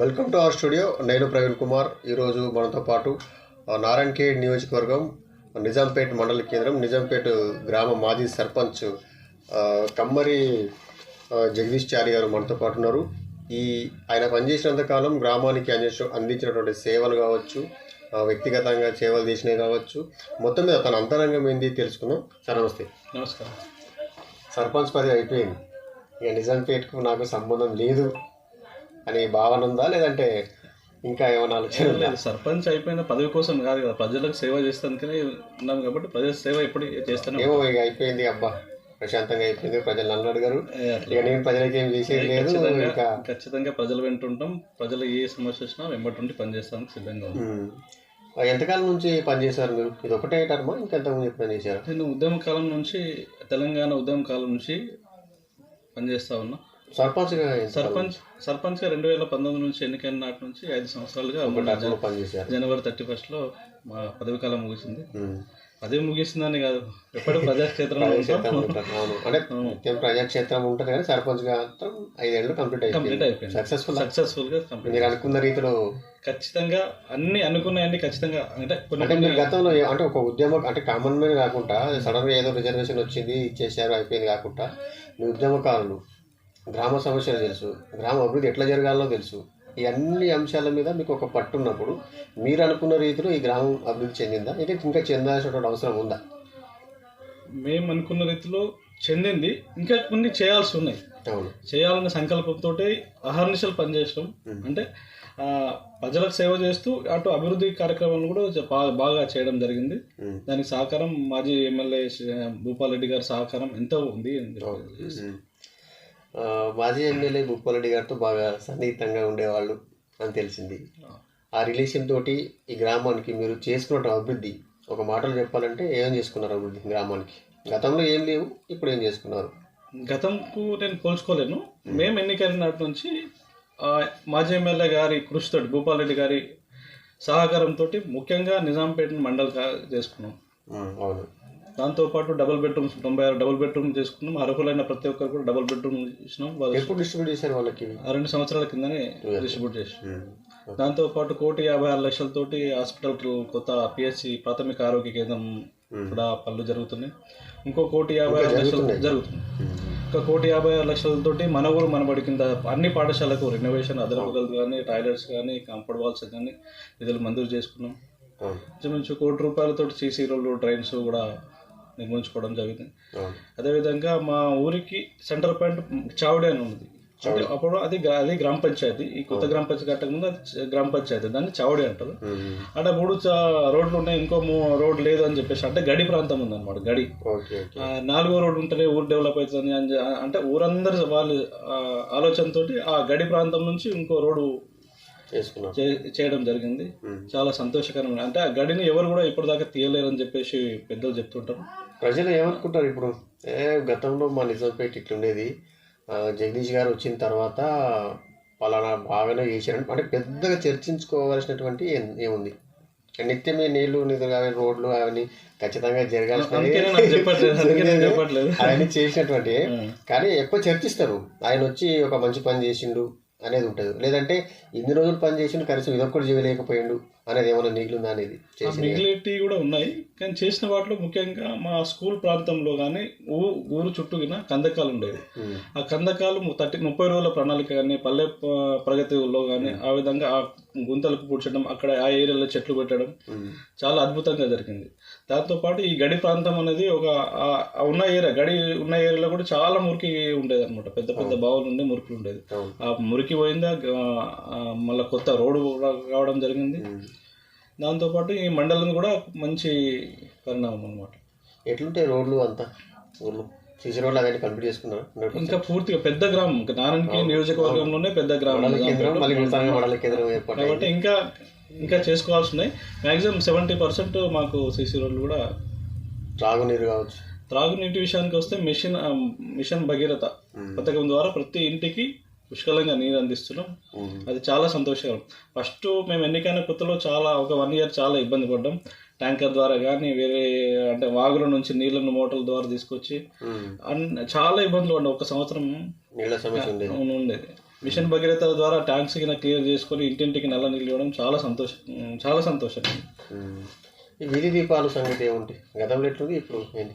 Welcome to our studio. నేను ప్రవీణ్ కుమార్. ఈరోజు మనతో పాటు నారాయణఖేడ్ నియోజకవర్గం నిజాంపేట్ మండల కేంద్రం నిజాంపేట్ గ్రామ మాజీ సర్పంచ్ కమ్మరి జగదీష్ చారి గారు మనతో పాటు ఉన్నారు. ఈ ఆయన పనిచేసినంత కాలం గ్రామానికి అందించిన అందించినటువంటి సేవలు కావచ్చు వ్యక్తిగతంగా సేవలు చేసినవి కావచ్చు. మొత్తం మీద తన అంతరంగం ఏంది తెలుసుకుందాం. సార్ నమస్తే. నమస్కారం. సర్పంచ్ పదవి అయిపోయింది. ఇక నిజాంపేట్కు నాకు సంబంధం లేదు. అనే భావన ఉందా? లేదంటే ఇంకా ఏమైనా ఆలోచన ఉందా? లేదు సర్పంచ్ అయిపోయిన పదవి కోసం కాదు కదా ప్రజలకు సేవ చేస్తానికనే ఉన్నాం కాబట్టి ప్రజల సేవ ఎప్పుడు చేస్తానే ఏమో ఇక అయిపోయింది అబ్బా. ప్రశాంతంగా అయిపోయింది ప్రజలు నన్ను అడిగారు. ఇక నేను ప్రజలకి ఏం చేసేది లేదు ఇంకా ఖచ్చితంగా ప్రజలు వెంటుంటాం. ప్రజలు ఏ సమస్య వచ్చినా వెంబడి పనిచేస్తానికి సిద్ధంగా ఉన్నాం ఎంతకాలం నుంచి పనిచేశారు మీరు? ఇది ఒకటే టర్మా? ఇంకెంతమంది పని చేశారు? నేను ఉద్యమ కాలం నుంచి తెలంగాణ ఉద్యమ కాలం నుంచి పనిచేస్తా ఉన్నా. సర్పంచ్గా సర్పంచ్ సర్పంచ్గా రెండు వేల పంతొమ్మిది నుంచి ఎన్నికైన నాటి నుంచి ఐదు సంవత్సరాలుగా జనవరి థర్టీ ఫస్ట్లో మా పదవి కాలం ముగిసింది. పదవి ముగిసిందని కాదు ఎప్పుడు ప్రజాక్షేత్రం అంటే ప్రజాక్షేత్రం ఉంటుంది కానీ సర్పంచ్గా మాత్రం ఐదేళ్ళు కంప్లీట్ కంప్లీట్ అయిపోయింది. సక్సెస్ఫుల్ సక్సెస్ఫుల్గా మీరు అనుకున్న రీతిలో ఖచ్చితంగా అన్ని అనుకున్నాయండి ఖచ్చితంగా. అంటే మీరు గతంలో అంటే ఒక ఉద్యమ అంటే కామన్ మ్యాన్ కాకుండా సడన్గా ఏదో రిజర్వేషన్ వచ్చింది ఇచ్చేసారు అయిపోయింది కాకుండా మీ ఉద్యమకారులు గ్రామ సమస్యలు తెలుసు గ్రామ అభివృద్ధి ఎట్లా జరగాలో తెలుసు. ఈ అన్ని అంశాల మీద మీకు ఒక పట్టు ఉన్నప్పుడు మీరు అనుకున్న రీతిలో ఈ గ్రామం అభివృద్ధి చెందిందా? ఇంకా ఇంకా చెందాల్సినటువంటి అవసరం ఉందా? మేము అనుకున్న రీతిలో చెందింది. ఇంకా కొన్ని చేయాల్సి ఉన్నాయి. చేయాలనే సంకల్పంతో అహర్నిశలు పనిచేయడం అంటే ప్రజలకు సేవ చేస్తూ అటు అభివృద్ధి కార్యక్రమాలను కూడా బాగా చేయడం జరిగింది. దానికి సహకారం మాజీ ఎమ్మెల్యే భూపాల్ రెడ్డి గారి సహకారం ఎంతో ఉంది మాజీ ఎమ్మెల్యే భూపాలరెడ్డి గారితో బాగా సన్నిహితంగా ఉండేవాళ్ళు అని తెలిసింది. ఆ. రిలేషన్ తోటి ఈ గ్రామానికి మీరు చేసుకున్న అభివృద్ధి ఒక మాటలు చెప్పాలంటే ఏం చేసుకున్నారు అభివృద్ధి గ్రామానికి? గతంలో ఏం లేవు ఇప్పుడు ఏం చేసుకున్నారు? గతంకు నేను పోల్చుకోలేను. మేము. ఎన్నికైన నాటి నుంచి మాజీ ఎమ్మెల్యే గారి కృషితోటి భూపాల్ రెడ్డి గారి సహకారంతో ముఖ్యంగా నిజాంపేట మండల్ చేసుకున్నాం. అవును. దాంతోపాటు డబుల్ బెడ్రూమ్స్ తొంభై ఆరు డబుల్ బెడ్రూమ్ చేసుకున్నాం. అర్హులైన ప్రతి ఒక్కరు కూడా డబుల్ బెడ్రూమ్ ఇచ్చినాం. వాళ్ళు ఎప్పుడు డిస్ట్రిబ్యూట్ చేశారు వాళ్ళకి ఆ రెండు సంవత్సరాల కిందనే డిస్ట్రిబ్యూట్ చేసి ఉమ్, దాంతోపాటు కోటి యాభై ఆరు లక్షలతోటి హాస్పిటల్ కొత్త పిహెచ్సి ప్రాథమిక ఆరోగ్య కేంద్రం కూడా పనులు జరుగుతున్నాయి. ఇంకో కోటి యాభై ఆరు లక్షలు జరుగుతుంది ఉమ్, ఒక కోటి యాభై ఆరు లక్షలతోటి మన ఊరు మనబడి కింద అన్ని పాఠశాలకు రెనోవేషన్ అదనపు గదులు కానీ టాయిలెట్స్ కానీ కాంపౌండ్ వాల్స్ కానీ నిధులు మంజూరు చేసుకున్నాం. ఇంచుమించు కోటి రూపాయలతో సీసీ రోడ్లు డ్రైన్స్ కూడా నిర్మించుకోవడం జరిగింది. అదేవిధంగా మా ఊరికి సెంటర్ పాయింట్ చావడి అని ఉంది అప్పుడు అది అది గ్రామ పంచాయతీ. ఈ కొత్త గ్రామ పంచాయతీ కట్టక ముందు అది గ్రామ పంచాయతీ. దాన్ని చావడి అంటారు. అంటే మూడు రోడ్లు ఉన్నాయి. ఇంకో రోడ్ లేదు అని చెప్పేసి అంటే గడి ప్రాంతం ఉందన్నమాట. గడి. Okay okay. ఆ, నాలుగో రోడ్డు ఉంటేనే ఊరు డెవలప్ అవుతుంది అని అంటే ఊరందరూ వాళ్ళ ఆలోచనతోటి ఆ గడి ప్రాంతం నుంచి ఇంకో రోడ్డు చేయడం జరిగింది. చాలా సంతోషకరం అంటే ఆ గడిని ఎవరు కూడా ఇప్పటిదాకా తీయలేరని చెప్పేసి పెద్దలు చెప్తుంటారు. ప్రజలు ఏమనుకుంటారు ఇప్పుడు? ఏ గతంలో మా నిజాంపేట ఇట్లుండేది. జగదీష్ గారు వచ్చిన తర్వాత పలానా బాగానే చేశారని అంటే పెద్దగా చర్చించుకోవాల్సినటువంటి ఏముంది? నిత్యమే నీళ్ళు నిధులు అవి రోడ్లు అవన్నీ ఖచ్చితంగా చెప్పట్లేదు అవన్నీ చేసినటువంటి. కానీ ఎక్కువ చర్చిస్తారు. ఆయన వచ్చి ఒక మంచి పని చేసిండు. అనేది ఉంటుంది. లేదంటే ఇన్ని రోజులు పని చేసిండు కనీసం ఇదొక్కటి చేయలేకపోయాడు. అనేది ఏమైనా మిగిలిందా అనేది చేసి మిగిలిటీ కూడా ఉన్నాయి. కానీ చేసిన వాటిలో ముఖ్యంగా మా స్కూల్ ప్రాంతంలో కానీ ఊ ఊరు చుట్టూగిన కందకాలు ఉండేవి. ఉమ్, ఆ కందకాలు థర్టీ ముప్పై రోజుల ప్రణాళిక కానీ పల్లె ప్రగతిలో కానీ ఆ విధంగా ఆ గుంతలకు పూడ్చడం అక్కడ ఆ ఏరియాలో చెట్లు పెట్టడం చాలా అద్భుతంగా జరిగింది. దాంతోపాటు ఈ గడి ప్రాంతం అనేది ఒక ఉన్న ఏరియా గడి ఉన్న ఏరియాలో కూడా చాలా మురికి ఉండేది అనమాట పెద్ద పెద్ద బావులు ఉండే మురికి ఉండేది. ఆ మురికి పోయిందా మళ్ళీ కొత్త రోడ్డు రావడం జరిగింది. దాంతోపాటు ఈ మండలం కూడా మంచి పరిణామం అనమాట ఎట్లుంటాయి రోడ్లు అంతా? ఊర్లు? సీసీ రోడ్లు అవన్నీ కంప్లీట్ చేసుకున్నారు ఇంకా పూర్తిగా పెద్ద గ్రామం నారాయణకి నియోజకవర్గంలోనే పెద్ద గ్రామం. కాబట్టి ఇంకా ఇంకా చేసుకోవాల్సి ఉన్నాయి మ్యాక్సిమం సెవెంటీ పర్సెంట్ మాకు సీసీ రోడ్లు కూడా త్రాగునీరు కావచ్చు. త్రాగునీటి విషయానికి వస్తే మిషన్ మిషన్ భగీరథ పథకం ద్వారా ప్రతి ఇంటికి పుష్కలంగా నీరు అందిస్తున్నాం. అది చాలా సంతోషకరం. ఫస్ట్ మేము ఎన్నికైన కొత్తలో చాలా ఒక వన్ ఇయర్ చాలా ఇబ్బంది పడ్డాం. ట్యాంకర్ ద్వారా కానీ వేరే అంటే వాగుల నుంచి నీళ్ళను మోటార్ల ద్వారా తీసుకొచ్చి చాలా ఇబ్బందులు పడ్డాం. ఒక సంవత్సరం నీళ్ళ సమస్య ఉండేది. మిషన్ భగీరథ ద్వారా ట్యాంక్స్ కింద క్లియర్ చేసుకొని ఇంటింటికి నల్ల నీళ్ళు ఇవ్వడం చాలా సంతోషం చాలా సంతోషం. ఈ వీధి దీపాల సంగతి ఏముంటి గతంలో ఎట్లుంది? ఇప్పుడు ఏంటి?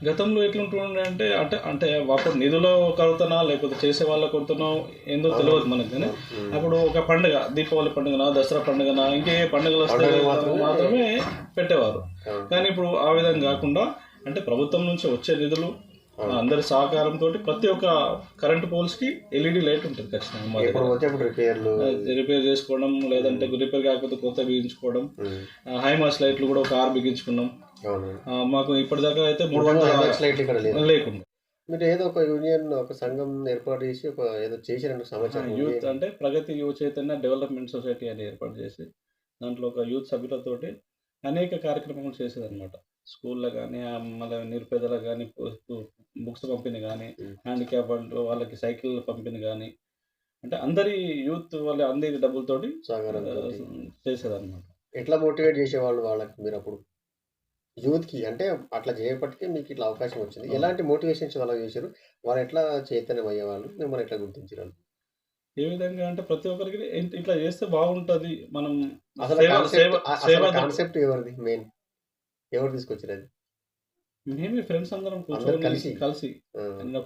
గతంలో ఎట్లుంటుండే అంటే అంటే అంటే అప్పుడు నిధులో కొడుతున్నా లేకపోతే చేసే వాళ్ళ కొడుతున్నా ఏందో తెలియదు మనకు కానీ అప్పుడు ఒక పండుగ దీపావళి పండుగన దసరా పండుగన ఇంకే పండుగలు వస్తే మాత్రమే పెట్టేవారు. కానీ ఇప్పుడు ఆ విధంగా కాకుండా అంటే ప్రభుత్వం నుంచి వచ్చే నిధులు అందరి సహకారంతో ప్రతి ఒక్క కరెంట్ పోల్స్కి ఎల్ఈడి లైట్ ఉంటుంది ఖచ్చితంగా రిపేర్లు రిపేర్ చేసుకోవడం లేదంటే రిపేర్ కాకపోతే కొత్త బిగించుకోవడం. హైమాస్ లైట్లు కూడా ఒక ఆరు బిగించుకున్నాం. మాకు ఇప్పటిదాకా అయితే మూడు వందల లేకుండా. మీరు ఏదో ఒక యూనియన్ ఒక సంఘం ఏర్పాటు చేసి ఒక ఏదో చేసినట్టు సమాచారం. యూత్ అంటే ప్రగతి యువ చైతన్య డెవలప్మెంట్ సొసైటీ అని ఏర్పాటు చేసి దాంట్లో ఒక యూత్ సభ్యులతోటి అనేక కార్యక్రమాలు చేసేదన్నమాట. స్కూల్లో కానీ మళ్ళీ నిరుపేదలకు కానీ బుక్స్ పంపిణీ కానీ. హ్యాండిక్యాప్ వాళ్ళకి సైకిల్ పంపిణీ కానీ అంటే అందరి యూత్ వాళ్ళ అందరి డబ్బులతోటి చేసేదన్నమాట. ఎట్లా మోటివేట్ చేసేవాళ్ళు వాళ్ళకి మీరు అప్పుడు? యూత్కి అంటే అట్లా చేయబట్టికే మీకు ఇట్లా అవకాశం వచ్చింది. ఎలాంటి మోటివేషన్స్ వాళ్ళకి చేశారు? వాళ్ళు ఎట్లా చైతన్యం అయ్యేవాళ్ళు మిమ్మల్ని ఎట్లా గుర్తించారు ఏ విధంగా అంటే ప్రతి ఒక్కరికి ఇట్లా చేస్తే బాగుంటది. మనం అసలు కాన్సెప్ట్ ఎవరిది? మెయిన్ ఎవరు తీసుకొచ్చారు అది? మేమే ఫ్రెండ్స్ అందరం కూర్చొని కలిసి? కలిసి.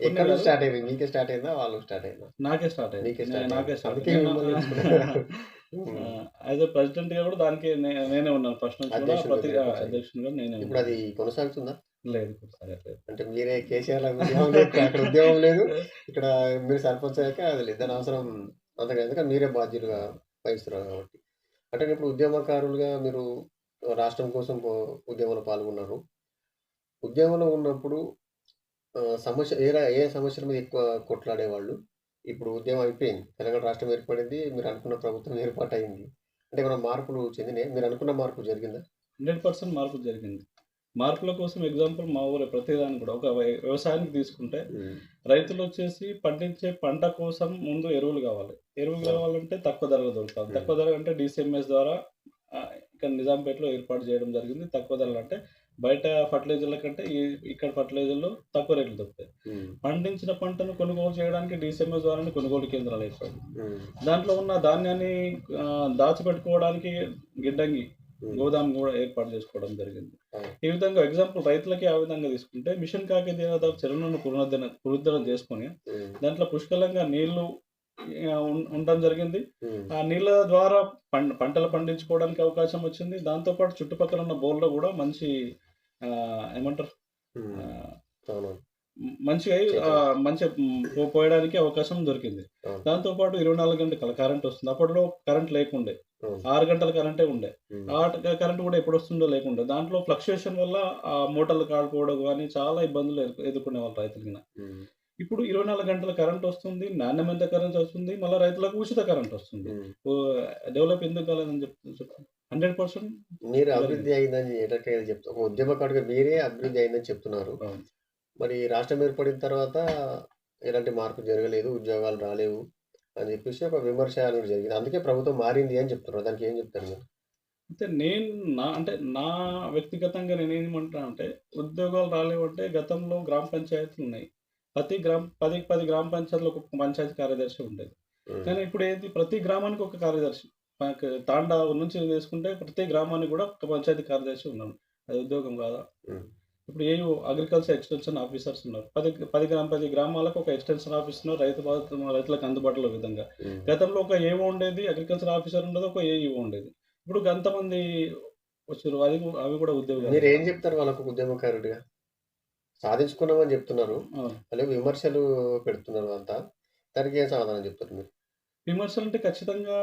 ఎక్కడ. స్టార్ట్ అయింది? మీకే స్టార్ట్ అయిందా? వాళ్ళు స్టార్ట్ అయిందా? నాకే స్టార్ట్ అయింది. నాకే. స్టార్ట్. యాజ్ ప్రెసిడెంట్గా కూడా దానికి నేనే ఉన్నాను. ఫస్ట్ నుంచి కూడా ప్రతి. అధ్యక్షునిగా నేనే ఇప్పుడు అది కొనసాగుతుందా? లేదు. అంటే మీరే కేసీఆర్ అక్కడ ఉద్యోగం లేదు. ఇక్కడ మీరు సర్పంచ్ అయ్యాక అది లేదు. దాని అవసరం అంతగా ఎందుకంటే మీరే బాధ్యులుగా వహిస్తున్నారు కాబట్టి. అంటే ఇప్పుడు ఉద్యమకారులుగా మీరు రాష్ట్రం కోసం ఉద్యమంలో పాల్గొన్నారు. ఉద్యమంలో ఉన్నప్పుడు సమస్య ఏ ఏ సమస్యల మీద ఎక్కువ కొట్లాడేవాళ్ళు? ఇప్పుడు ఉద్యమం అయిపోయింది. తెలంగాణ రాష్ట్రం ఏర్పడింది. మీరు అనుకున్న ప్రభుత్వం ఏర్పాటు అయింది అంటే ఏమైనా మార్పులు చెందినాయి? మీరు అనుకున్న మార్పు జరిగిందా? హండ్రెడ్ పర్సెంట్ మార్పు జరిగింది. మార్పుల కోసం ఎగ్జాంపుల్ మా ఊరే ప్రతిదానికి కూడా ఒక వ్య- వ్యవసాయానికి తీసుకుంటే రైతులు వచ్చేసి పండించే పంట కోసం ముందు ఎరువులు కావాలి. ఎరువులు కావాలంటే తక్కువ ధరలో Hmm. తక్కువ ధర అంటే డిసిఎంఎస్ ద్వారా ఇక్కడ నిజాంపేటలో ఏర్పాటు చేయడం జరిగింది. తక్కువ ధరలు అంటే బయట ఫర్టిలైజర్ల కంటే ఇక్కడ ఫర్టిలైజర్లు తక్కువ రేట్లు దొరుకుతాయి. పండించిన పంటను కొనుగోలు చేయడానికి డిసిఎంఎస్ ద్వారా కొనుగోలు కేంద్రాలు ఏర్పడి దాంట్లో ఉన్న ధాన్యాన్ని దాచిపెట్టుకోవడానికి గిడ్డంగి గోదాం కూడా ఏర్పాటు చేసుకోవడం జరిగింది. ఈ విధంగా ఎగ్జాంపుల్ రైతులకి ఆ విధంగా తీసుకుంటే మిషన్ కాకతీయ చెరువులను పునరుద్ధరణ పునరుద్ధరణ చేసుకొని దాంట్లో పుష్కలంగా నీళ్ళు ఉండడం జరిగింది. ఆ నీళ్ళ ద్వారా పంటలు పండించుకోవడానికి అవకాశం వచ్చింది. దాంతోపాటు చుట్టుపక్కల ఉన్న బోర్లో కూడా మంచి ఏమంటారు? మంచిగా మంచిగా పోయడానికి అవకాశం దొరికింది. అవును. దాంతోపాటు ఇరవై నాలుగు గంటల కరెంట్ వస్తుంది. అప్పట్లో కరెంట్ లేకుండే. ఆరు గంటల కరెంటే ఉండే. ఆ కరెంట్ కూడా ఎప్పుడు వస్తుందో లేకుండే. దాంట్లో ఫ్లక్చుయేషన్ వల్ల ఆ మోటార్లు కాలిపోవడం కానీ చాలా ఇబ్బందులు ఎదుర్కొ- ఎదుర్కొనే వాళ్ళు రైతులకి. ఇప్పుడు ఇరవై నాలుగు గంటల కరెంట్ వస్తుంది నాణ్యమైన కరెంట్ వస్తుంది మళ్ళీ రైతులకు ఉచిత కరెంట్ వస్తుంది. డెవలప్ ఎందుకు కాలేదని చెప్తాను హండ్రెడ్ పర్సెంట్ మీరు అభివృద్ధి అయిందని ఎట్లా చెప్తా ఒక ఉద్యమకారుడిగా మీరే అభివృద్ధి అయిందని చెప్తున్నారు. మరి రాష్ట్రం ఏర్పడిన తర్వాత ఎలాంటి మార్పు జరగలేదు ఉద్యోగాలు రాలేవు అని చెప్పేసి ఒక విమర్శ అనేది జరిగింది అందుకే ప్రభుత్వం మారింది అని చెప్తున్నారు. దానికి ఏం చెప్తారు మీరు? అయితే నేను నా అంటే నా వ్యక్తిగతంగా నేను ఏమంటా అంటే ఉద్యోగాలు రాలేవంటే గతంలో గ్రామ పంచాయతీలు ఉన్నాయి. ప్రతి గ్రామ పది పది గ్రామ పంచాయతీలో ఒక పంచాయతీ కార్యదర్శి ఉండేది. కానీ ఇప్పుడు ఏంటి ప్రతి గ్రామానికి ఒక కార్యదర్శి. మనకు తాండా నుంచి తీసుకుంటే ప్రతి గ్రామానికి కూడా ఒక పంచాయతీ కార్యదర్శి ఉన్నాడు. అది ఉద్యోగం కాదా. ఇప్పుడు ఏ అగ్రికల్చర్ ఎక్స్టెన్షన్ ఆఫీసర్స్ ఉన్నారు. పది పది గ్రామ పది గ్రామాలకు ఒక ఎక్స్టెన్షన్ ఆఫీస్ ఉన్నారు రైతు రైతులకు అందుబాటులో విధంగా. గతంలో ఒక ఏవో ఉండేది అగ్రికల్చర్ ఆఫీసర్ ఉండేది ఒక ఏఈఓ ఉండేది. ఇప్పుడు అంతమంది వచ్చారు అది అవి కూడా ఉద్యోగాలు. మీరు ఏం చెప్తారు వాళ్ళకు ఉద్యమకారుడిగా సాధించుకున్నామని చెప్తున్నారు. అలాగే విమర్శలు పెడుతున్నారు అంతా. దానికి ఏం సమాధానం చెప్తారు మీరు? విమర్శలు అంటే ఖచ్చితంగా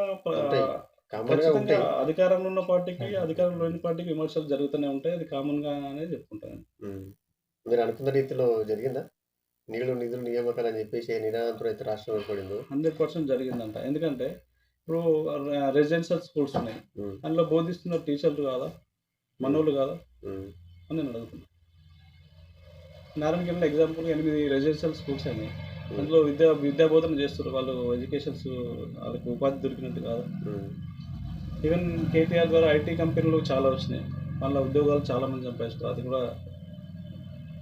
ఖచ్చితంగా అధికారంలో ఉన్న పార్టీకి అధికారంలో లేని పార్టీకి విమర్శలు జరుగుతూనే ఉంటాయి. అది కామన్గా అనేది చెప్పుకుంటాను. ఉమ్. మీరు అనుకున్న రీతిలో జరిగిందా? నీళ్ళు నిధులు నియామకాలు అని చెప్పేసి నిరాంతరం అయితే రాష్ట్రం ఏర్పడిందో? హండ్రెడ్ పర్సెంట్ జరిగిందంట. ఎందుకంటే ఇప్పుడు రెసిడెన్షియల్ స్కూల్స్ ఉన్నాయి. ఉమ్. అందులో బోధిస్తున్న టీచర్లు కాదా? మనోళ్ళు కాదా. అని నేను అడుగుతున్నాను నారాయణగిరిలో ఎగ్జాంపుల్ ఎనిమిది రెసిడెన్షియల్ స్కూల్స్ అయినాయి. అందులో విద్యా విద్యా బోధన చేస్తారు వాళ్ళు ఎడ్యుకేషన్స్ వాళ్ళకి ఉపాధి దొరికినట్టు కాదు. ఈవెన్ కేటీఆర్ ద్వారా ఐటీ కంపెనీలు చాలా వచ్చినాయి. వాళ్ళ ఉద్యోగాలు చాలా మంది సంపాదిస్తారు అది కూడా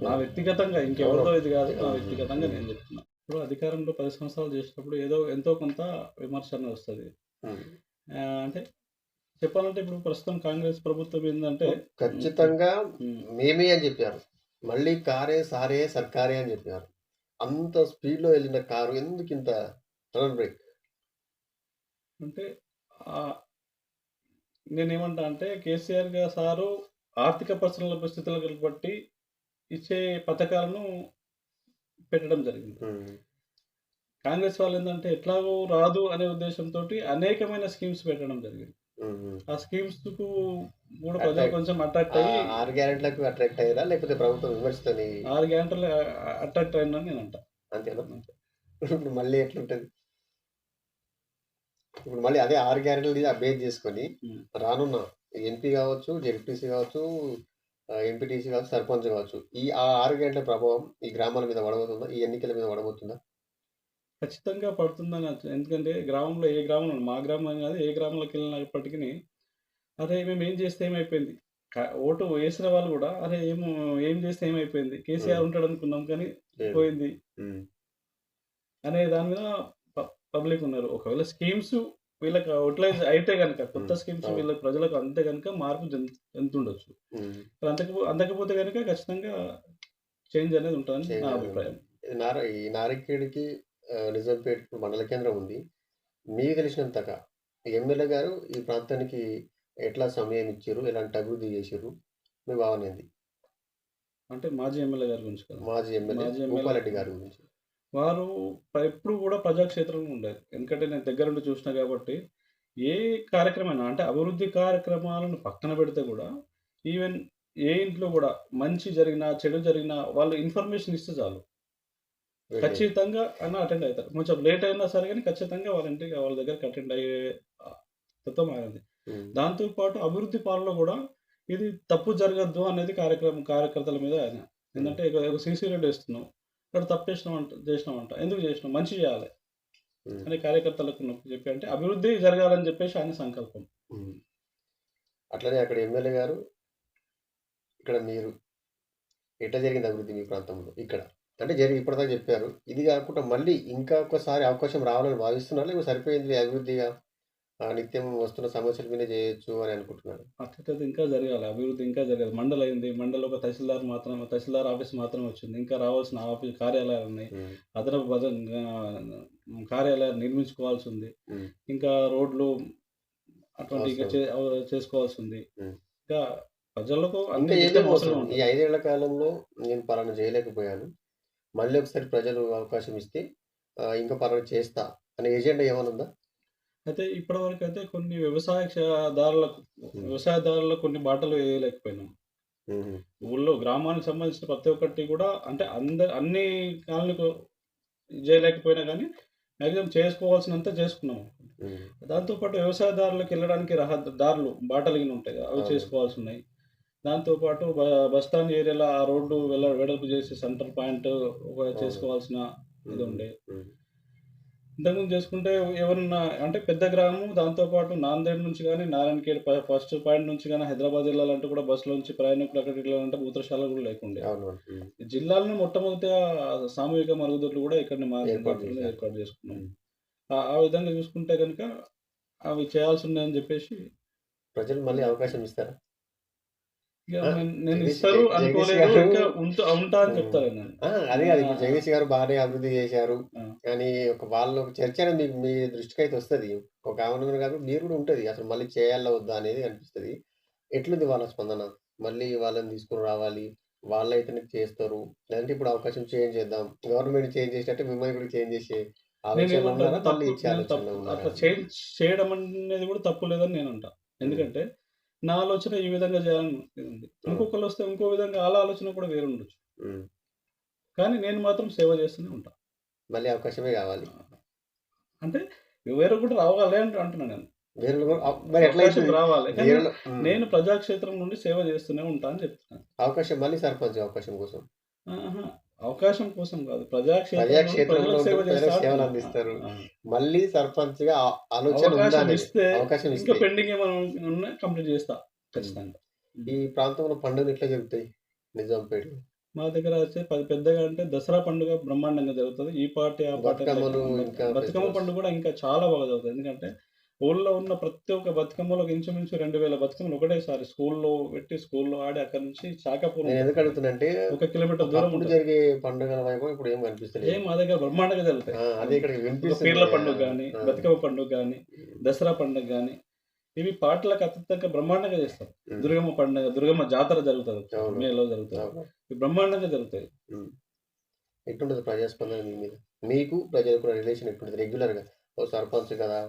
నా వ్యక్తిగతంగా ఇంకెవరితో ఇది కాదు. నా వ్యక్తిగతంగా నేను చెప్తున్నా. ఇప్పుడు అధికారంలో పది సంవత్సరాలు చేసినప్పుడు ఏదో ఎంతో కొంత విమర్శ అనేది వస్తుంది ఉమ్. అంటే చెప్పాలంటే ఇప్పుడు ప్రస్తుతం కాంగ్రెస్ ప్రభుత్వం ఏంటంటే ఖచ్చితంగా ఉమ్, మేమే అని చెప్పారు. మళ్ళీ కారే సారే సర్కారే అని చెప్పారు. అంత స్పీడ్లో వెళ్ళిన కారు ఎందుకు ఇంత టర్న్ బ్రేక్? అంటే నేనేమంటా అంటే కేసీఆర్ గారు సారు ఆర్థిక పరిస్థితుల పరిస్థితులను బట్టి ఇచ్చే పథకాలను పెట్టడం జరిగింది. కాంగ్రెస్ వాళ్ళు ఏంటంటే ఎట్లాగో రాదు అనే ఉద్దేశంతో అనేకమైన స్కీమ్స్ పెట్టడం జరిగింది. ఆ స్కీమ్స్కు కూడా Attract- కొంచెం అట్రాక్ట్ అయ్యి ఆరు గ్యారెంట్లకు అట్రాక్ట్ అయ్యారా లేకపోతే ప్రభుత్వం విమర్శతోని ఆరు గంటలు అట్రాక్ట్ అయిందని నేను అంటా. అంతేనా ఇప్పుడు మళ్ళీ ఎట్లుంటది? ఇప్పుడు మళ్ళీ అదే ఆరు గ్యారెంటీలు బేస్ చేసుకొని. రానున్న ఎంపీ కావచ్చు జెడ్పీసీ కావచ్చు ఎంపీటీసీ కావచ్చు సర్పంచ్ కావచ్చు ఈ ఆ ఆరు గంటల ప్రభావం ఈ గ్రామాల మీద పడబోతుందా? ఈ ఎన్నికల మీద పడబోతుందా? ఖచ్చితంగా పడుతుందని. ఎందుకంటే గ్రామంలో ఏ గ్రామం మా గ్రామం కాదు ఏ గ్రామంలోకి వెళ్ళినప్పటికీ అరే మేము ఏం చేస్తే ఏమైపోయింది? ఓటు వేసిన వాళ్ళు కూడా అరే ఏం ఏం చేస్తే ఏమైపోయింది? కేసీఆర్ ఉంటాడు అనుకున్నాం కానీ పోయింది. అనే దాని మీద పబ్లిక్ ఉన్నారు. ఒకవేళ స్కీమ్స్ వీళ్ళకి అవుట్లైజ్ అయితే కనుక కొత్త ఉమ్, స్కీమ్స్. వీళ్ళ ప్రజలకు అంతే కనుక మార్పు చెందుతుండొచ్చు మరి అంతకు అందకపోతే కనుక ఖచ్చితంగా చేంజ్ అనేది ఉంటుందని నా అభిప్రాయం. ఈ నారికేడికి నిజాంపేట మండల కేంద్రం ఉంది. మీకు తెలిసినంతగా ఎమ్మెల్యే గారు ఈ ప్రాంతానికి ఎట్లా సమయం ఇచ్చారు? ఎలాంటి అభివృద్ధి చేశారు? మీ భావన ఏంది? అంటే మాజీ ఎమ్మెల్యే గారి గురించి కదా. మాజీ ఎమ్మెల్యే. భూపాలరెడ్డి గారి గురించి. వారు ఎప్పుడు కూడా ప్రజాక్షేత్రంలో ఉండేది. ఎందుకంటే నేను దగ్గర నుండి చూసిన కాబట్టి ఏ కార్యక్రమం అంటే అభివృద్ధి కార్యక్రమాలను పక్కన పెడితే కూడా ఈవెన్ ఏ ఇంట్లో కూడా మంచి జరిగినా చెడు జరిగినా వాళ్ళు ఇన్ఫర్మేషన్ ఇస్తే చాలు. ఖచ్చితంగా అన్న అటెండ్ అవుతారు. కొంచెం లేట్ అయినా సరే కానీ ఖచ్చితంగా వాళ్ళ ఇంటికి వాళ్ళ దగ్గరికి అటెండ్ అయ్యే తత్వం అనేది ఉమ్, దాంతో పాటు అభివృద్ధి పాలనలో కూడా ఇది తప్పు జరగద్దు అనేది కార్యక్రమం కార్యకర్తల మీద ఆయన. ఏంటంటే ఇక ఒక సీసీ రోడ్ వేస్తున్నాం. ఇక్కడ తప్పు చేసినామంట చేసినామంట. ఎందుకు చేసినాం? మంచి చేయాలి. ఉమ్, అని కార్యకర్తలకు నొప్పి చెప్పి అంటే అభివృద్ధి జరగాలని చెప్పేసి ఆయన సంకల్పం. అట్లనే అక్కడ ఎమ్మెల్యే గారు ఇక్కడ మీరు ఎట్లా జరిగింది అభివృద్ధి మీ ప్రాంతంలో? ఇక్కడ. అంటే జరిగి ఇప్పటిదాకా చెప్పారు. ఇది కాకుండా మళ్ళీ ఇంకా ఒకసారి అవకాశం రావాలని భావిస్తున్నారు? లేకపోతే సరిపోయింది అభివృద్ధిగా? ఆ, నిత్యం వస్తున్న సమస్యల మీద చేయొచ్చు అని అనుకుంటున్నారు? అట్లయితే ఇంకా జరగాలి. అభివృద్ధి ఇంకా జరగాలి. మండల్ అయింది మండల్ ఒక తహసీల్దార్ మాత్రం తహసీల్దార్ ఆఫీస్ మాత్రం వచ్చింది. ఇంకా రావాల్సిన ఆఫీస్ కార్యాలయాలు ఉన్నాయి అదనపు కార్యాలయాలు నిర్మించుకోవాల్సి ఉంది. ఇంకా రోడ్లు అటువంటి ఇంకా చేసుకోవాల్సి ఉంది. ఇంకా ప్రజలకు అన్ని ఈ ఐదేళ్ళ కాలంలో నేను పలానా చేయలేకపోయాను. మళ్ళీ ఒకసారి ప్రజలు అవకాశం ఇస్తే ఇంకా పలానా చేస్తా అనే ఎజెండా ఏమైనా ఉందా? అయితే ఇప్పటి వరకు అయితే కొన్ని వ్యవసాయదారులకు వ్యవసాయదారులకు కొన్ని బాటలు వేయలేకపోయినాం. ఊళ్ళో గ్రామానికి సంబంధించిన ప్రతి ఒక్కటి కూడా అంటే అందరు అన్ని కాలనీకు చేయలేకపోయినా కానీ మ్యాక్సిమం చేసుకోవాల్సినంత చేసుకున్నాం. ఉమ్, దాంతోపాటు వ్యవసాయదారులకు వెళ్ళడానికి రహ దారులు బాటలు ఉంటాయి అవి. చేసుకోవాల్సి ఉన్నాయి. దాంతోపాటు బ- బస్ స్టాండ్ ఏరియాలో ఆ రోడ్డు వెళ్ళ వెడల్పు చేసి సెంటర్ పాయింట్ ఒక చేసుకోవాల్సిన ఇది ఉండే. ఇంతకుముందు చేసుకుంటే ఎవరన్నా అంటే పెద్ద గ్రామం దాంతోపాటు నాందేడ్ నుంచి కానీ నారాయణఖేడ్ ప- ఫస్ట్ పాయింట్ నుంచి కానీ హైదరాబాద్ వెళ్ళాలంటే కూడా బస్సులో నుంచి ప్రయాణికులు అక్కడికి వెళ్ళాలంటే మూత్రశాల కూడా లేకుండే. జిల్లాలను మొట్టమొదటిగా సామూహిక మరుగుదొడ్లు కూడా ఇక్కడ మా ఏర్పాటు చేసుకున్నాం. ఆ విధంగా చూసుకుంటే కనుక అవి చేయాల్సి ఉన్నాయని చెప్పేసి ప్రజలు మళ్ళీ అవకాశం ఇస్తారా? ఇక ఆ, నేను నేను జగదీష్ ఇస్తారు జగదీష్ అనుకోలేదు గారు- ఇంకా ఉంటా ఉంటా అని ఉమ్. చెప్తారు నేను ఆ, అదే ఇప్పుడు జగదీష్ గారు బాగానే అభివృద్ధి చేశారు. కానీ ఒక వాళ్ళు చర్చ అనేది మీకు మీ దృష్టికి అయితే వస్తుంది. ఒక ఆమె కాదు మీరు కూడా ఉంటుంది. అసలు మళ్ళీ చేయాలా వద్దా అనేది అనిపిస్తుంది. ఎట్లుంది వాళ్ళ స్పందన? మళ్ళీ వాళ్ళని తీసుకుని రావాలి. వాళ్ళైతేనే చేస్తారు. లేదంటే ఇప్పుడు అవకాశం చేంజ్ చేద్దాం. గవర్నమెంట్ చేంజ్ చేసినట్టే మిమ్మల్ని కూడా చేంజ్ చేసే చేయడం అనేది కూడా తప్పు లేదని నేను అంటా. ఎందుకంటే నా ఆలోచన ఈ విధంగా చేయాలని ఉంది. ఇంకొకరు వస్తే ఇంకో విధంగా వాళ్ళ ఆలోచన కూడా వేరు ఉండొచ్చు. కానీ నేను మాత్రం సేవ చేస్తూనే ఉంటా. మళ్ళీ అవకాశమే కావాలి. అంటే వేరే కూడా రావాలి అంటూ అంటున్నాను నేను? రావాలి. నేను ప్రజాక్షేత్రం నుండి సేవ చేస్తూనే ఉంటా అని చెప్తున్నాను. అవకాశం మళ్ళీ సర్పంచ్ అవకాశం కోసం. అవకాశం కోసం కాదు ప్రజాక్షేత్రంలో సేవలు. అందిస్తారు. మళ్ళీ సర్పంచ్గా ఆలోచన అవకాశం? ఇస్తే పెండింగ్ ఏమైనా ఉన్నా కంప్లీట్ చేస్తా ఖచ్చితంగా ఈ ప్రాంతంలో పండుగలు ఎట్లా జరుగుతాయి నిజాంపేట మా దగ్గర వచ్చే పది పెద్దగా అంటే దసరా పండుగ బ్రహ్మాండంగా జరుగుతుంది ఈ పార్టీ ఆ పార్టీ బతుకమ్మ. పండుగ కూడా ఇంకా చాలా బాగా జరుగుతుంది ఎందుకంటే ఊళ్ళో ఉన్న ప్రతి ఒక్క బతుకమ్మలో ఇంచుమించు రెండు వేల బతుకమ్మలు ఒకటేసారి స్కూల్లో పెట్టి స్కూల్లో ఆడి అక్కడ నుంచి చాకాపూర్ నేను ఎందుకు ఒక కిలోమీటర్ దూరం ఉంటుంది. జరిగే పండుగల వైపు ఇప్పుడు ఏం కనిపిస్తలేదు. ఏం మా దగ్గర బ్రహ్మాండంగా జరుగుతాయి. ఆ, అదే ఇక్కడ వినిపిస్తుంది. పీర్ల పండుగ కానీ ఆ, బతుకమ్మ పండుగ కానీ దసరా పండుగ కానీ ఇవి పాటలకు అత్యంతంగా బ్రహ్మాండంగా చేస్తారు. ఉమ్. దుర్గమ్మ పండుగ దుర్గమ్మ జాతర జరుగుతుంది. అవును. మేలో జరుగుతుంది. అవును. ఇవి బ్రహ్మాండంగా జరుగుతాయి. ఎట్లుంటది ప్రజాస్పందన మీ మీద? మీకు ప్రజలకు రిలేషన్ ఎట్లుంటది? రెగ్యులర్గా ఓ సర్పంచ్ కదా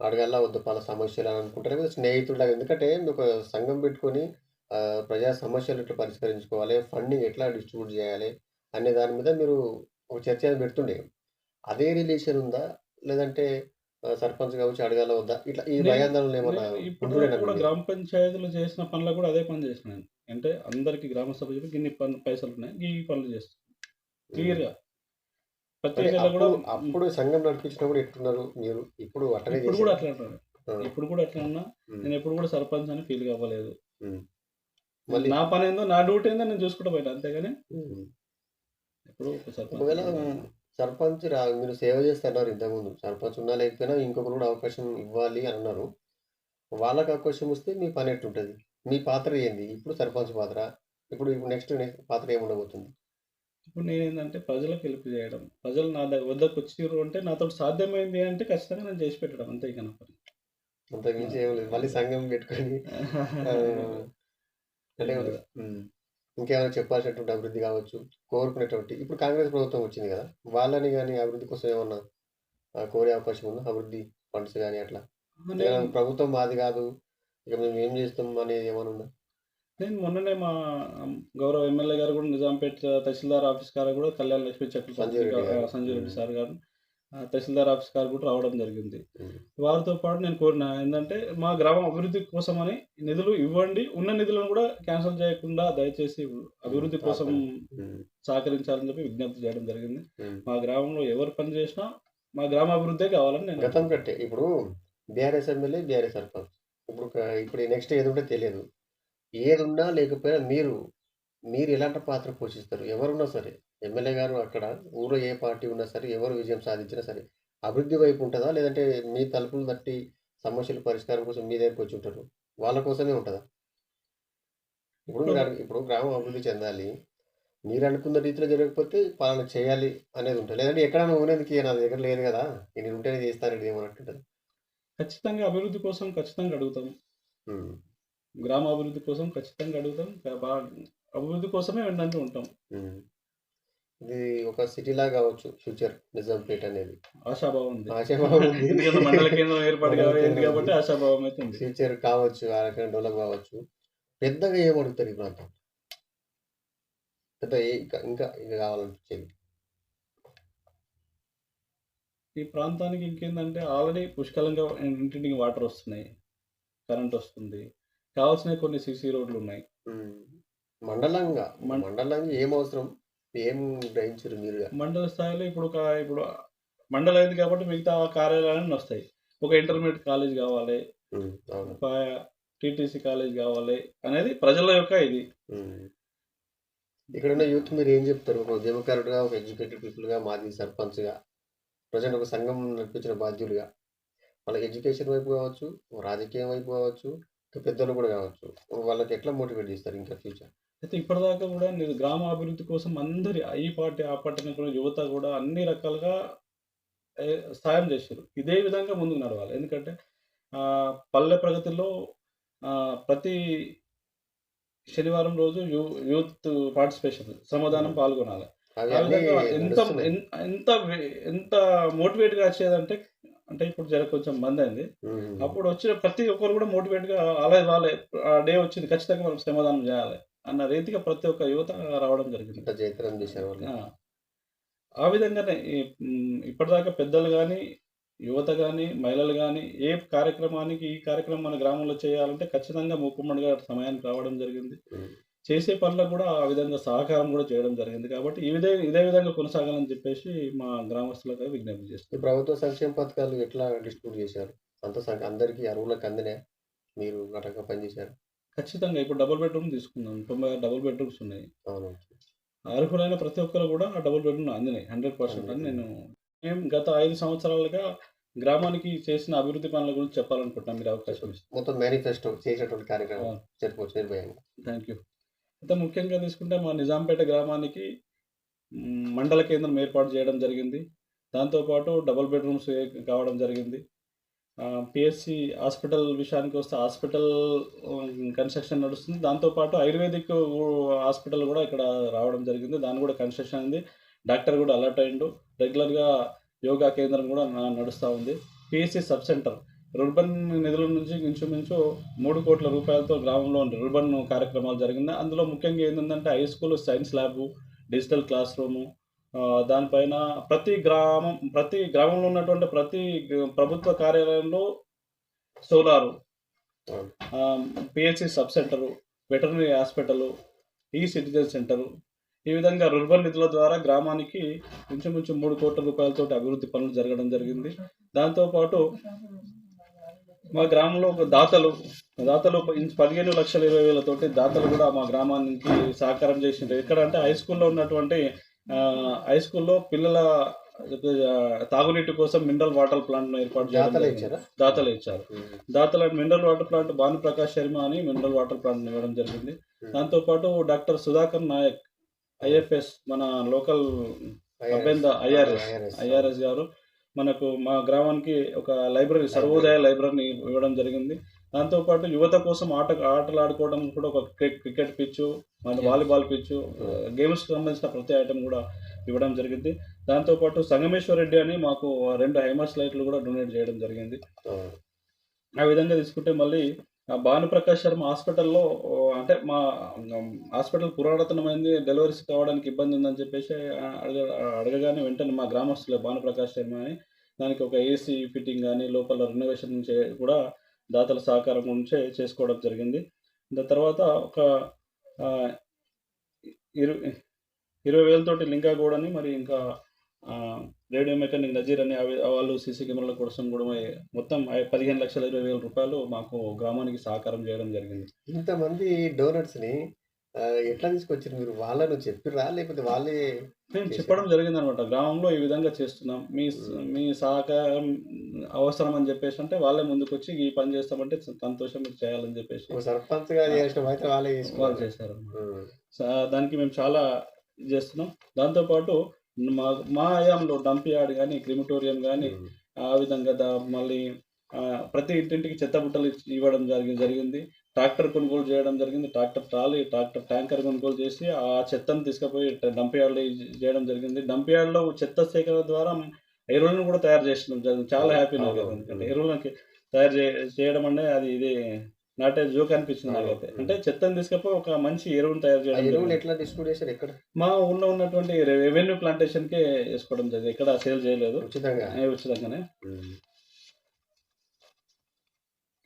అడగల్లా వద్దు పల సమస్యలు అని అనుకుంటారు. లేదా స్నేహితుడు ఎందుకంటే ఒక సంఘం పెట్టుకొని ప్రజా సమస్యలు ఎట్లా పరిష్కరించుకోవాలి ఫండింగ్ ఎట్లా డిస్ట్రిబ్యూట్ చేయాలి అనే దాని మీద మీరు ఒక చర్చ పెడుతుండే. అదే రిలేషన్ ఉందా? లేదంటే సర్పంచ్ కావచ్చు అడగాల వద్దా? ఇట్లా ఈ భయాందోళనలు ఏమన్నా నేను ఇప్పుడు? గ్రామ పంచాయతీలు చేసిన పనులు కూడా అదే పని చేసిన నేను అంటే అందరికి గ్రామ సభ్యులకు ఇన్ని పనులు పైసలు ఉన్నాయి ఈ పనులు చేస్తాను క్లియర్గా ప్రతి అంటే నెల కూడా అప్పుడు అప్పుడు సంఘం నడిపించినప్పుడు ఎట్టున్నారు మీరు? ఇప్పుడు అట్లనే ఇప్పుడు కూడా? అట్లా ఇప్పుడు కూడా అట్లా ఉన్నా నేను ఎప్పుడు కూడా సర్పంచ్ అని ఫీల్ అవ్వలేదు. నా పని ఏందో నా డ్యూటీ ఏందో నేను చూసుకుంటా పోయినా అంతేగాని సర్పంచ్ ఒకవేళ సర్పంచ్ రా మీరు సేవ చేస్తున్నారు ఇంతకుముందు సర్పంచ్ ఉన్నా లేకపోయినా ఇంకొకరు కూడా అవకాశం ఇవ్వాలి అని అన్నారు. వాళ్ళకి అవకాశం వస్తే మీ పని ఎట్టుంటది మీ పాత్ర ఏంది? ఇప్పుడు సర్పంచ్ పాత్ర. ఇప్పుడు ఇప్పుడు నెక్స్ట్ పాత్ర ఏముండబోతుంది? ఇప్పుడు నేను ఏంటంటే ప్రజలకు హెల్ప్ చేయడం. ప్రజలు నా దగ్గర వద్దకు వచ్చిర్రు అంటే నాతో సాధ్యమైంది అంటే ఖచ్చితంగా నేను చేసి పెట్టడం అంతే ఇక నా పని. ఏం లేదు. మళ్ళీ సంఘం పెట్టుకొని. అంటే ఇంకేమైనా చెప్పాల్సినటువంటి అభివృద్ధి కావచ్చు. కోరుకునేటువంటి ఇప్పుడు కాంగ్రెస్ ప్రభుత్వం వచ్చింది కదా. వాళ్ళని కానీ అభివృద్ధి కోసం ఏమన్నా కోరే అవకాశం ఉందా? అభివృద్ధి ఫండ్స్ కానీ అట్లా. ప్రభుత్వం మాది కాదు. ఇక మేము ఏం చేస్తాం అనేది ఏమైనా ఉందా? నేను మొన్ననే మా గౌరవ ఎమ్మెల్యే గారు కూడా నిజాంపేట తహసీల్దార్ ఆఫీస్ గారు కూడా కళ్యాణ్ లక్ష్మీ చక్ర సంజయ్ రెడ్డి సార్ గారు తహసీల్దార్ ఆఫీస్ గారు కూడా రావడం జరిగింది. వారితో పాటు నేను కోరిన ఏంటంటే మా గ్రామం అభివృద్ధి కోసమని నిధులు ఇవ్వండి ఉన్న నిధులను కూడా క్యాన్సిల్ చేయకుండా దయచేసి అభివృద్ధి కోసం. సహకరించాలని చెప్పి విజ్ఞప్తి చేయడం జరిగింది. మా గ్రామంలో ఎవరు పని చేసినా మా గ్రామ అభివృద్ధే కావాలని నేను గతం కట్టే ఇప్పుడు బీఆర్ఎస్ ఎమ్మెల్యే బీఆర్ఎస్ సర్పంచ్. ఇప్పుడు ఇప్పుడు నెక్స్ట్ ఏది తెలియదు. ఏది ఉన్నా లేకపోయినా మీరు మీరు ఎలాంటి పాత్ర పోషిస్తారు? ఎవరున్నా సరే ఎమ్మెల్యే గారు అక్కడ ఊళ్ళో ఏ పార్టీ ఉన్నా సరే ఎవరు విజయం సాధించినా సరే అభివృద్ధి వైపు ఉంటుందా? లేదంటే మీ తలుపులు తట్టి సమస్యల పరిష్కారం కోసం మీ దగ్గరికి వచ్చి ఉంటారు? వాళ్ళ కోసమే ఉంటుందా? ఇప్పుడు ఇప్పుడు గ్రామం అభివృద్ధి చెందాలి. మీరు అనుకున్న రీతిలో జరగకపోతే పాలన చేయాలి అనేది ఉంటుంది. లేదంటే ఎక్కడైనా ఊరేందుకు నా దగ్గర లేదు కదా. నేను ఉంటేనే చేస్తానండి ఏమన్నట్టుంటుంది ఖచ్చితంగా అభివృద్ధి కోసం ఖచ్చితంగా అడుగుతాం ఉమ్, గ్రామ అభివృద్ధి కోసం ఖచ్చితంగా అడుగుతాం. బా- అభివృద్ధి కోసమే వెంటనే ఉంటాం. ఇది ఒక సిటీ లాగా కావచ్చు ఫ్యూచర్ నిజాంపేట అనేది. ఆశాభావం ఉంది. ఆశాభావం. ఎందుకంటే మండల కేంద్రం ఏర్పాటు కావాలి కాబట్టి. ఆశాభావం అయితే ఫ్యూచర్ కావచ్చు డెవలప్ కావచ్చు. పెద్దగా ఏమడుగుతారు ఈ ప్రాంతం? పెద్ద ఇంకా ఇంకా ఇంకా కావాలనిపించేది? ఈ ప్రాంతానికి ఇంకేందంటే ఆల్రెడీ పుష్కలంగా ఇంటింటికి వాటర్ వస్తున్నాయి. కరెంట్ వస్తుంది. కావాల్సిన కొన్ని సీసీ రోడ్లు ఉన్నాయి. మండలంగా. మండలంగా ఏం అవసరం? ఏం గ్రహించారు మీరుగా మండల స్థాయిలో ఇప్పుడు ఒక ఇప్పుడు మండలం అయింది కాబట్టి మిగతా కార్యాలయాలన్నీ వస్తాయి. ఒక ఇంటర్మీడియట్ కాలేజ్ కావాలి. ఒక టీటీసీ కాలేజ్ కావాలి అనేది ప్రజల యొక్క ఇది. ఇక్కడ ఉన్న యూత్ మీరు ఏం చెప్తారు? ఒక ఉద్యమకారుడుగా ఒక ఎడ్యుకేటెడ్ పీపుల్గా మాది సర్పంచ్గా ప్రజెంట్ ఒక సంఘం నడిపించిన బాధ్యులుగా. వాళ్ళకి ఎడ్యుకేషన్ వైపు కావచ్చు రాజకీయం వైపు కావచ్చు పెద్దలు కూడా కావచ్చు. వాళ్ళకి ఎట్లా మోటివేట్ చేస్తారు ఇంకా ఫ్యూచర్? అయితే ఇప్పటిదాకా కూడా నేను గ్రామ అభివృద్ధి కోసం అందరి ఈ పార్టీ ఆ పార్టీ కూడా యువత కూడా అన్ని రకాలుగా సాయం చేశారు. ఇదే విధంగా ముందుకు నడవాలి ఎందుకంటే పల్లె ప్రగతిలో ప్రతి శనివారం రోజు యూ యూత్ పార్టిసిపేషన్ శ్రమదానం పాల్గొనాలి. ఎంత ఎంత ఎంత మోటివేట్గా వచ్చేదంటే అంటే ఇప్పుడు జర కొంచెం మంది అయింది. అప్పుడు వచ్చిన ప్రతి ఒక్కరు కూడా మోటివేట్గా అలా వాళ్ళే ఆ డే వచ్చింది ఖచ్చితంగా మనం శ్రమదానం చేయాలి అన్న రీతిగా ప్రతి ఒక్క యువత రావడం జరిగింది ఆ. విధంగానే ఇప్పటిదాకా పెద్దలు కానీ యువత కానీ మహిళలు కానీ ఏ కార్యక్రమానికి ఈ కార్యక్రమం మన గ్రామంలో చేయాలంటే ఖచ్చితంగా మూకుమ్మడిగా సమయానికి రావడం జరిగింది. చేసే పనులకు కూడా ఆ విధంగా సహకారం కూడా చేయడం జరిగింది కాబట్టి ఈ విధంగా ఇదే విధంగా కొనసాగాలని చెప్పేసి మా గ్రామస్తులకు విజ్ఞప్తి చేస్తాం ఈ ప్రభుత్వ సంక్షేమ పథకాలు ఎట్లా డిస్ట్రిబ్యూట్ చేశారు? అంత అందరికీ అరువులకు అందినా మీరు గటక పనిచేశారు? ఖచ్చితంగా ఇప్పుడు డబుల్ బెడ్రూమ్ తీసుకుందాం తొంభై ఆరు డబుల్ బెడ్రూమ్స్ ఉన్నాయి. అవును. అర్హులైన ప్రతి ఒక్కరు కూడా ఆ డబుల్ బెడ్రూమ్ అందినాయి. హండ్రెడ్ పర్సెంట్ అని నేను మేము గత ఐదు సంవత్సరాలుగా గ్రామానికి చేసిన అభివృద్ధి పనుల గురించి చెప్పాలనుకుంటున్నాను మీరు అవకాశం మొత్తం మేనిఫెస్టో చేసినటువంటి కార్యక్రమం నిర్భయంగా థ్యాంక్ యూ ఇంత ముఖ్యంగా తీసుకుంటే మా నిజాంపేట గ్రామానికి మండల కేంద్రం ఏర్పాటు చేయడం జరిగింది. దాంతోపాటు డబుల్ బెడ్రూమ్స్ కావడం జరిగింది. పిఎస్సి హాస్పిటల్ విషయానికి వస్తే హాస్పిటల్ కన్స్ట్రక్షన్ నడుస్తుంది. దాంతోపాటు ఆయుర్వేదిక్ హాస్పిటల్ కూడా ఇక్కడ రావడం జరిగింది. దాని కూడా కన్స్ట్రక్షన్ అయింది. డాక్టర్ కూడా అలర్ట్ అయ్యిండు రెగ్యులర్గా యోగా కేంద్రం కూడా నడుస్తూ ఉంది. పిఎస్సి సబ్ సెంటర్ రుర్బన్ నిధుల నుంచి ఇంచుమించు మూడు కోట్ల రూపాయలతో గ్రామంలో రుర్బన్ కార్యక్రమాలు జరిగింది. అందులో ముఖ్యంగా ఏంటంటే high school science lab digital class room దానిపైన ప్రతి గ్రామం ప్రతి గ్రామంలో ఉన్నటువంటి ప్రతి ప్రభుత్వ కార్యాలయంలో solar PHC sub centre veterinary hospital ఈ సిటిజన్ సెంటరు. ఈ విధంగా రుర్బన్ నిధుల ద్వారా గ్రామానికి ఇంచుమించు మూడు కోట్ల రూపాయలతో అభివృద్ధి పనులు జరగడం జరిగింది. దాంతోపాటు మా గ్రామంలో ఒక దాతలు దాతలు పదిహేను లక్షల ఇరవై వేలతోటి దాతలు కూడా మా గ్రామానికి సహకారం చేసిండ్రు ఎక్కడ అంటే హై స్కూల్లో ఉన్నటువంటి హై స్కూల్లో పిల్లల తాగునీటి కోసం మినరల్ వాటర్ ప్లాంట్ ఏర్పాటు చేయడం. ఇచ్చారా దాతలు ఇచ్చారు. దాతల mineral water plant Bhanuprakash Sharma అని మినరల్ వాటర్ ప్లాంట్ ఇవ్వడం జరిగింది దాంతోపాటు డాక్టర్ సుధాకర్ నాయక్ ఐఎఫ్ఎస్ మన లోకల్ అభ్యంత ఐఆర్ఎస్. ఐఆర్ఎస్ గారు మనకు మా గ్రామానికి ఒక లైబ్రరీ సర్వోదయ లైబ్రరీని ఇవ్వడం జరిగింది. దాంతోపాటు యువత కోసం ఆట ఆటలు ఆడుకోవడం కూడా ఒక క్రికెట్ క్రికెట్ పిచ్చు మన వాలీబాల్ పిచ్చు గేమ్స్కి సంబంధించిన ప్రతి ఐటమ్ కూడా ఇవ్వడం జరిగింది. దాంతోపాటు సంగమేశ్వర్ రెడ్డి అని మాకు రెండు హైమాస్ లైట్లు కూడా డొనేట్ చేయడం జరిగింది. ఆ విధంగా తీసుకుంటే మళ్ళీ భానుప్రకాష్ శర్మ హాస్పిటల్లో అంటే మా హాస్పిటల్ పురాతనమైంది డెలివరీస్ కావడానికి ఇబ్బంది ఉందని చెప్పేసి అడగ అడగగానే వెంటనే మా గ్రామస్తులే భానుప్రకాష్ శర్మ అని దానికి ఒక ఏసీ ఫిట్టింగ్ కానీ లోపల రెనోవేషన్ చే కూడా దాతల సహకారం నుంచే చేసుకోవడం జరిగింది. దాని తర్వాత ఒక ఇరవై ఇరవై వేలతోటి లింకా గూడని మరి ఇంకా రేడియో మెకానిక్ నజీర్ అని వాళ్ళు సీసీ కెమెరాల కోసం కూడా మొత్తం పదిహేను లక్షల ఇరవై వేల రూపాయలు మాకు గ్రామానికి సహకారం చేయడం జరిగింది. ఇంతమంది డోనర్స్ని ఆ, ఎట్లా తీసుకొచ్చారు మీరు? వాళ్ళను చెప్పిరా లేకపోతే వాళ్ళే మేము చెప్పడం జరిగింది అనమాట గ్రామంలో ఈ విధంగా చేస్తున్నాం. మీ మీ సహకారం అవసరం అని చెప్పేసి అంటే వాళ్ళే ముందుకు వచ్చి ఈ పని చేస్తామంటే సంతోషం మీరు చేయాలని చెప్పేసి సర్పంచ్గా చేసిన అయితే వాళ్ళే చేశారు. దానికి మేము చాలా చేస్తున్నాం. దాంతోపాటు మా మా హయాంలో డంప్ యార్డ్ కానీ క్రిమిటోరియం కానీ. ఆ విధంగా మళ్ళీ ప్రతి ఇంటింటికి చెత్త బుట్టలు ఇవ్వడం జరిగి జరిగింది. ట్రాక్టర్ కొనుగోలు చేయడం జరిగింది. ట్రాక్టర్ ట్రాలీ ట్రాక్టర్ ట్యాంకర్ కొనుగోలు చేసి ఆ చెత్తను తీసుకుపోయి డంప్ యార్డ్లో చేయడం జరిగింది. డంప్ యార్డ్లో చెత్త సేకరణ ద్వారా ఎరువులను కూడా తయారు చేసినాం. జరిగింది చాలా హ్యాపీ నాకు. ఎందుకంటే ఎరువులకి తయారు చేయడం అంటే అది ఇది నాటే జోక్ అనిపించింది నాకైతే. అంటే చెత్తను తీసుకపోయి ఒక మంచి ఎరువును తయారు చేయడం. ఎట్లా డిస్ట్రిబ్యూట్ చేశారు ఎక్కడ? మా ఊళ్ళో ఉన్నటువంటి రెవెన్యూ ప్లాంటేషన్కే వేసుకోవడం జరిగింది. ఎక్కడ సేల్ చేయలేదు. ఉచితంగా? ఏ ఉచితంగానే.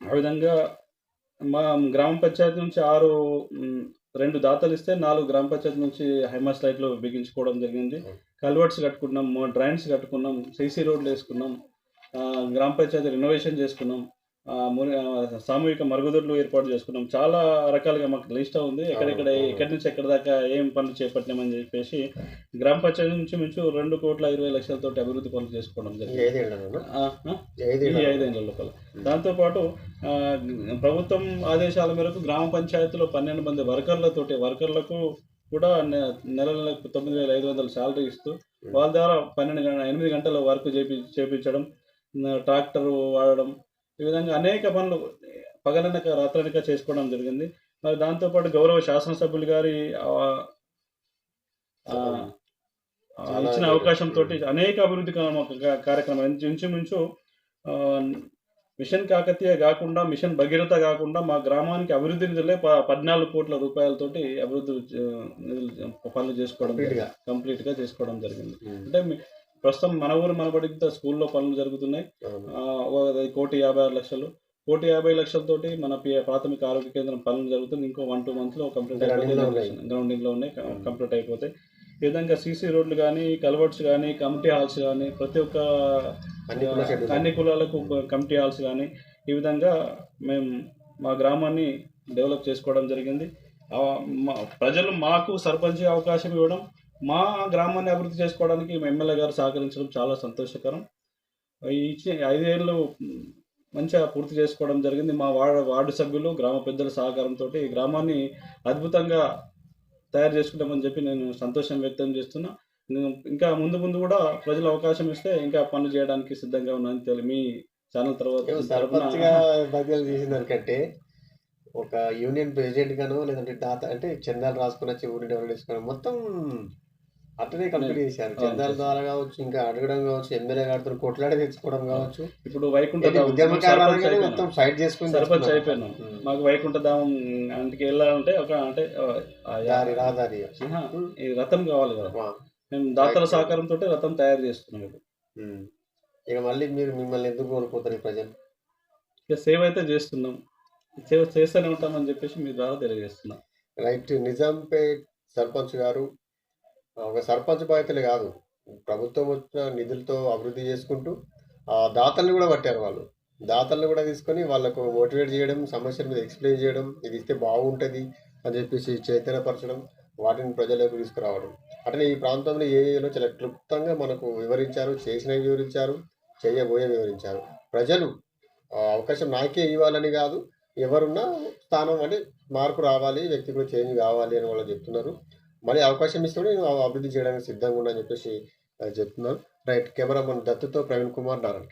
ఆ విధంగా మా గ్రామ పంచాయతీ నుంచి ఆరు రెండు దాతలు ఇస్తే నాలుగు గ్రామ పంచాయతీ నుంచి హైమాస్ లైట్లు బిగించుకోవడం జరిగింది. కల్వర్ట్స్ కట్టుకున్నాం డ్రైన్స్ కట్టుకున్నాం సీసీ రోడ్లు వేసుకున్నాం గ్రామ పంచాయతీ రినోవేషన్ చేసుకున్నాం. సామూహిక మరుగుదొడ్లు ఏర్పాటు చేసుకున్నాం. చాలా రకాలుగా మాకు లిస్ట్ ఉంది. ఎక్కడెక్కడ. ఎక్కడి నుంచి ఎక్కడి దాకా ఏం పనులు చేపట్టినామని చెప్పేసి గ్రామ పంచాయతీ నుంచి మించు రెండు కోట్ల ఇరవై లక్షలతో అభివృద్ధి పనులు చేసుకోవడం జరిగింది? ఈ ఐదేళ్ళ లోపల. దాంతోపాటు ప్రభుత్వం ఆదేశాల మేరకు గ్రామ పంచాయతీలో పన్నెండు మంది వర్కర్లతోటి వర్కర్లకు కూడా నెల నెలకు తొమ్మిది వేల ఐదు వందలు శాలరీ ఇస్తూ వాళ్ళ ద్వారా పన్నెండు ఎనిమిది గంటల వర్క్ చేపి చేపించడం ట్రాక్టర్ వాడడం ఈ విధంగా అనేక పనులు పగలనక రాత్రనక చేసుకోవడం జరిగింది. మరి దాంతోపాటు గౌరవ శాసనసభ్యులు గారి ఇచ్చిన అవకాశంతో అనేక అభివృద్ధి కార్యక్రమాలు ఇంచుమించు మిషన్ కాకతీయ కాకుండా మిషన్ భగీరథ కాకుండా మా గ్రామానికి అభివృద్ధి నిధులే పద్నాలుగు కోట్ల రూపాయలతోటి అభివృద్ధి పనులు చేసుకోవడం. కంప్లీట్గా. చేసుకోవడం జరిగింది. ఉమ్. అంటే ప్రస్తుతం మన ఊరు మనబడితో స్కూల్లో పనులు జరుగుతున్నాయి. కోటి యాభై ఆరు లక్షలు. కోటి యాభై లక్షలతోటి మన పి- ప్రాథమిక ఆరోగ్య కేంద్రం పనులు జరుగుతుంది ఇంకో వన్ టూ మంత్స్లో కంప్లీట్ Grounding లో ఉన్నాయి. అయిపోతాయి కంప్లీట్ అయిపోతాయి. ఈ విధంగా సీసీ రోడ్లు కానీ కల్వర్ట్స్ కానీ కమిటీ హాల్స్ కానీ ప్రతి ఒక్క అన్ని కులాలకు కమిటీ హాల్స్ కానీ ఈ విధంగా మేము మా గ్రామాన్ని డెవలప్ చేసుకోవడం జరిగింది. ప్రజలు మాకు సర్పంచ్ అవకాశం ఇవ్వడం మా గ్రామాన్ని అభివృద్ధి చేసుకోవడానికి ఎమ్మెల్యే గారు సహకరించడం చాలా సంతోషకరం. ఈ ఇచ్చి ఐదేళ్ళు మంచిగా పూర్తి చేసుకోవడం జరిగింది. మా వార్డు వార్డు సభ్యులు గ్రామ పెద్దల సహకారంతో ఈ గ్రామాన్ని అద్భుతంగా తయారు చేసుకుంటామని చెప్పి నేను సంతోషం వ్యక్తం చేస్తున్నా. నేను ఇంకా ముందు ముందు కూడా ప్రజలు అవకాశం ఇస్తే ఇంకా పనులు చేయడానికి సిద్ధంగా ఉన్నాను తెలి మీ ఛానల్ తర్వాత బాధ్యతలు చేసిన దానికంటే ఒక యూనియన్ ప్రెసిడెంట్ గాను లేదంటే దాత అంటే చందాలు రాసుకుని వచ్చి ఊరిని డెవలప్ మొత్తం అట్లనే కంప్లీట్ చేశారు చందాల. ద్వారా కావచ్చు ఇంకా అడగడం కావచ్చు ఎమ్మెల్యే గారితో కొట్లాడి తెచ్చుకోవడం కావచ్చు ఇప్పుడు వైకుంఠ. మొత్తం ఫైట్ చేసుకుని సర్పంచ్. అయిపోయినాం ఉమ్. మాకు వైకుంఠ ధామం అంటికి వెళ్ళాలంటే ఒక అంటే దారి రహదారి ఈ రథం కావాలి కదా వా. మేము దాతల. సహకారంతో రథం తయారు చేస్తున్నాం ఇప్పుడు ఉమ్. ఇక మళ్ళీ మీరు మిమ్మల్ని ఎందుకు కోల్పోతారు ఈ ప్రజలు ఇక సేవ అయితే చేస్తున్నాం సేవ చేస్తూనే ఉంటామని చెప్పేసి మీ ద్వారా తెలియజేస్తున్నాం రైట్ నిజాంపేట్ సర్పంచ్ గారు ఒక సర్పంచ్ బాధ్యతలు కాదు. ప్రభుత్వం వచ్చిన నిధులతో అభివృద్ధి చేసుకుంటూ ఆ దాతల్ని కూడా పట్టారు వాళ్ళు. దాతల్ని కూడా తీసుకొని వాళ్ళకు మోటివేట్ చేయడం సమస్యల మీద ఎక్స్ప్లెయిన్ చేయడం ఇది ఇస్తే బాగుంటుంది అని చెప్పేసి చైతన్యపరచడం వాటిని ప్రజలకు తీసుకురావడం. అట్లనే ఈ ప్రాంతంలో ఏ ఏలో చాలా క్లుప్తంగా మనకు వివరించారు చేసినవి వివరించారు చేయబోయే వివరించారు. ప్రజలు అవకాశం నాకే ఇవ్వాలని కాదు. ఎవరున్నా స్థానం అంటే మార్పు రావాలి వ్యక్తిగత చేంజ్ కావాలి అని వాళ్ళు చెప్తున్నారు. మళ్ళీ అవకాశం ఇస్తే నేను అభివృద్ధి చేయడానికి సిద్ధంగా ఉన్నా అని చెప్పేసి చెప్తున్నాను. చెప్తున్నారు రైట్ కెమెరామన్ దత్తుతో ప్రవీణ్ కుమార్ నారాయణ